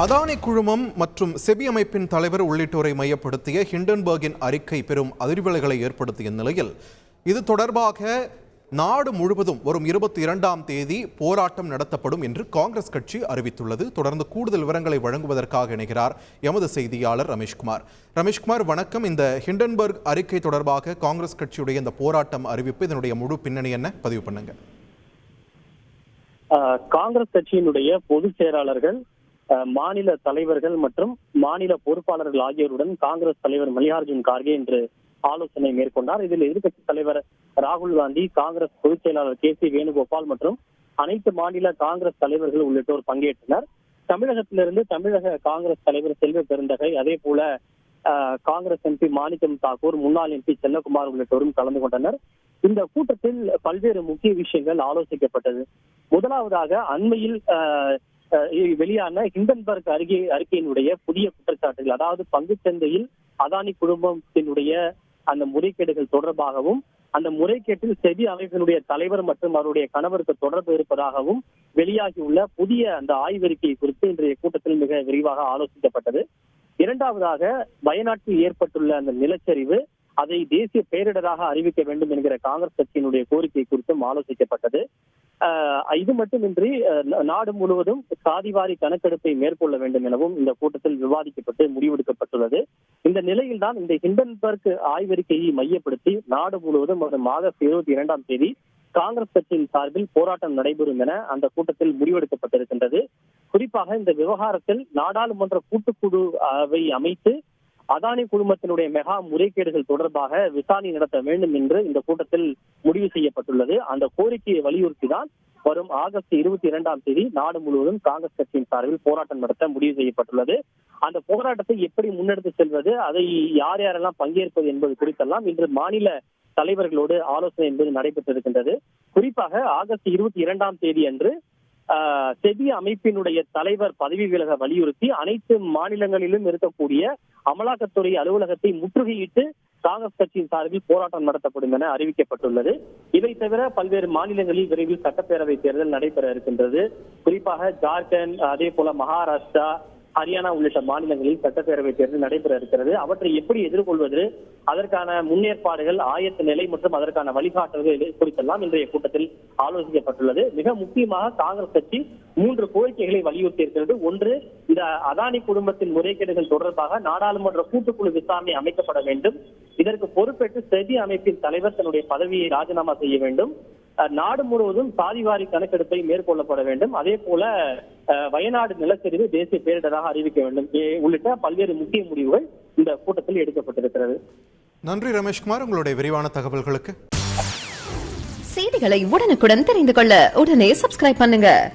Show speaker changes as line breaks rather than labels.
அதானி குழுமம் மற்றும் செபி அமைப்பின் தலைவர் உள்ளிட்டோரை மையப்படுத்திய ஹிண்டன்பர்கின் அறிக்கை பெரும் அதிர்வலைகளை ஏற்படுத்திய நிலையில் இது தொடர்பாக நாடு முழுவதும் வரும் இருபத்தி இரண்டாம் தேதி போராட்டம் நடத்தப்படும் என்று காங்கிரஸ் கட்சி அறிவித்துள்ளது. தொடர்ந்து கூடுதல் விவரங்களை வழங்குவதற்காக இணைகிறார் எமது செய்தியாளர் ரமேஷ்குமார். ரமேஷ்குமார் வணக்கம். இந்த ஹிண்டன்பர்க் அறிக்கை தொடர்பாக காங்கிரஸ் கட்சியுடைய இந்த போராட்டம் அறிவிப்பு இதனுடைய முழு பின்னணி என்ன? பதிவு பண்ணுங்க.
காங்கிரஸ் கட்சியினுடைய பொதுச் செயலாளர்கள் மாநில தலைவர்கள் மற்றும் மாநில பொறுப்பாளர்கள் ஆகியோருடன் காங்கிரஸ் தலைவர் மல்லிகார்ஜுன் கார்கே இன்று ஆலோசனை மேற்கொண்டார். இதில் எதிர்கட்சி தலைவர் ராகுல் காந்தி காங்கிரஸ் பொதுச் செயலாளர் கே சி வேணுகோபால் மற்றும் அனைத்து மாநில காங்கிரஸ் தலைவர்கள் உள்ளிட்டோர் பங்கேற்றனர். தமிழகத்திலிருந்து தமிழக காங்கிரஸ் தலைவர் செல்வ பெருந்தகை அதே போல ஆஹ் காங்கிரஸ் எம்பி மாணிக்கம் தாக்கூர் முன்னாள் எம்பி செல்லகுமார் உள்ளிட்டோரும் கலந்து கொண்டனர். இந்த கூட்டத்தில் பல்வேறு முக்கிய விஷயங்கள் ஆலோசிக்கப்பட்டது. முதலாவதாக அண்மையில் ஆஹ், வெளியான ஹிண்டன்பர்க் அருகே அறிக்கையினுடைய புதிய குற்றச்சாட்டுகள் அதாவது பங்கு சந்தையில் அதானி குடும்பத்தினுடைய அந்த முறைகேடுகள் தொடர்பாகவும் அந்த முறைகேட்டில் செவி அமைப்பினுடைய தலைவர் மற்றும் அவருடைய கணவருக்கு தொடர்பு இருப்பதாகவும் வெளியாகியுள்ள புதிய அந்த ஆய்வறிக்கை குறித்து இன்றைய கூட்டத்தில் மிக விரிவாக ஆலோசிக்கப்பட்டது. இரண்டாவதாக வயநாட்டில் ஏற்பட்டுள்ள அந்த நிலச்சரிவு அதை தேசிய பேரிடராக அறிவிக்க வேண்டும் என்கிற காங்கிரஸ் கட்சியினுடைய கோரிக்கை குறித்தும் ஆலோசிக்கப்பட்டது. இது மட்டுமின்றி நாடு முழுவதும் சாதிவாரி கணக்கெடுப்பை மேற்கொள்ள வேண்டும் எனவும் இந்த கூட்டத்தில் விவாதிக்கப்பட்டு முடிவெடுக்கப்பட்டுள்ளது. இந்த நிலையில்தான் இந்த ஹிண்டன்பர்க் ஆய்வறிக்கையை மையப்படுத்தி நாடு முழுவதும் வரும் ஆகஸ்ட் இருபத்தி இரண்டாம் தேதி காங்கிரஸ் கட்சியின் சார்பில் போராட்டம் நடைபெறும் என அந்த கூட்டத்தில் முடிவெடுக்கப்பட்டிருக்கின்றது. குறிப்பாக இந்த விவகாரத்தில் நாடாளுமன்ற கூட்டுக்குழுவை அமைத்து அதானி குழுமத்தினுடைய மெகா முறைகேடுகள் தொடர்பாக விசாரணை நடத்த வேண்டும் என்று இந்த கூட்டத்தில் முடிவு செய்யப்பட்டுள்ளது. அந்த கோரிக்கையை வலியுறுத்தி தான் வரும் ஆகஸ்ட் இருபத்தி இரண்டாம் தேதி நாடு முழுவதும் காங்கிரஸ் கட்சியின் சார்பில் போராட்டம் நடத்த முடிவு செய்யப்பட்டுள்ளது. அந்த போராட்டத்தை எப்படி முன்னெடுத்து செல்வது அதை யார் யாரெல்லாம் பங்கேற்பது என்பது குறித்தெல்லாம் இன்று மாநில தலைவர்களோடு ஆலோசனை என்பது நடைபெற்றிருக்கின்றது. குறிப்பாக ஆகஸ்ட் இருபத்தி இரண்டாம் தேதி அன்று செபி அமைப்பினுடைய தலைவர் பதவி விலக வலியுறுத்தி அனைத்து மாநிலங்களிலும் இருக்கக்கூடிய அமலாக்கத்துறை அலுவலகத்தை முற்றுகையிட்டு காங்கிரஸ் கட்சியின் சார்பில் போராட்டம் நடத்தப்படும் என அறிவிக்கப்பட்டுள்ளது. இதை தவிர பல்வேறு மாநிலங்களில் விரைவில் சட்டப்பேரவை தேர்தல் நடைபெற இருக்கின்றது. குறிப்பாக ஜார்க்கண்ட் அதே போல மகாராஷ்டிரா ஹரியானா உள்ளிட்ட மாநிலங்களில் சட்டப்பேரவை தேர்தல் நடைபெற இருக்கிறது. அவற்றை எப்படி எதிர்கொள்வது? அதற்கான முன்னேற்பாடுகள் ஆயத்த நிலை மற்றும் அதற்கான வழிகாட்டல்கள் குறித்தெல்லாம் இன்றைய கூட்டத்தில் ஆலோசிக்கப்பட்டுள்ளது. மிக முக்கியமாக காங்கிரஸ் கட்சி மூன்று கோரிக்கைகளை வலியுறுத்தி இருக்கிறது ஒன்று இந்த அதானி குடும்பத்தின் முறைகேடுகள் தொடர்பாக நாடாளுமன்ற கூட்டுக்குழு விசாரணை அமைக்கப்பட வேண்டும். இதற்கு பொறுப்பேற்று செபி அமைப்பின் தலைவர் தன்னுடைய பதவியை ராஜினாமா செய்ய வேண்டும். நாடு முழுவதும் சாதிவாரி கணக்கெடுப்பை மேற்கொள்ளப்பட வேண்டும். அதே போல அஹ், வயநாடு நிலச்சரிவு தேசிய பேரிடராக அறிவிக்க வேண்டும். ஏ- உள்ளிட்ட பல்வேறு முக்கிய முடிவுகள் இந்த கூட்டத்தில் எடுக்கப்பட்டிருக்கிறது.
நன்றி ரமேஷ்குமார். உங்களுடைய விரிவான தகவல்களுக்கு.
செய்திகளை உடனுக்குடன் தெரிந்து கொள்ள உடனே சப்ஸ்கிரைப் பண்ணுங்க.